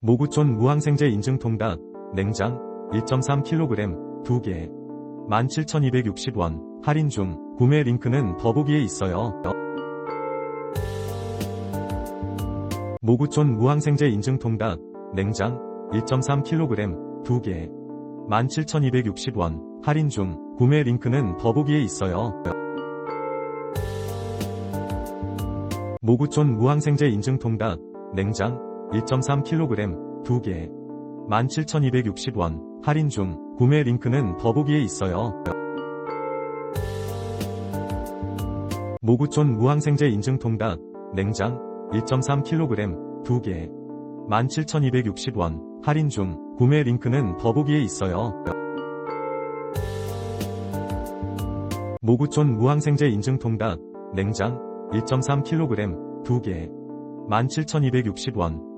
모구촌 무항생제 인증 통닭, 냉장, 1.3kg, 2개. 17,260원, 할인 중, 구매 링크는 더보기에 있어요. 모구촌 무항생제 인증 통닭, 냉장, 1.3kg, 2개. 17,260원, 할인 중, 구매 링크는 더보기에 있어요. 모구촌 무항생제 인증 통닭, 냉장, 1.3kg, 2개. 17,260원, 할인 중, 구매 링크는 더보기에 있어요. 모구촌 무항생제 인증 통닭, 냉장, 1.3kg, 2개. 17,260원, 할인 중, 구매 링크는 더보기에 있어요. 모구촌 무항생제 인증 통닭, 냉장, 1.3kg, 2개. 17,260원,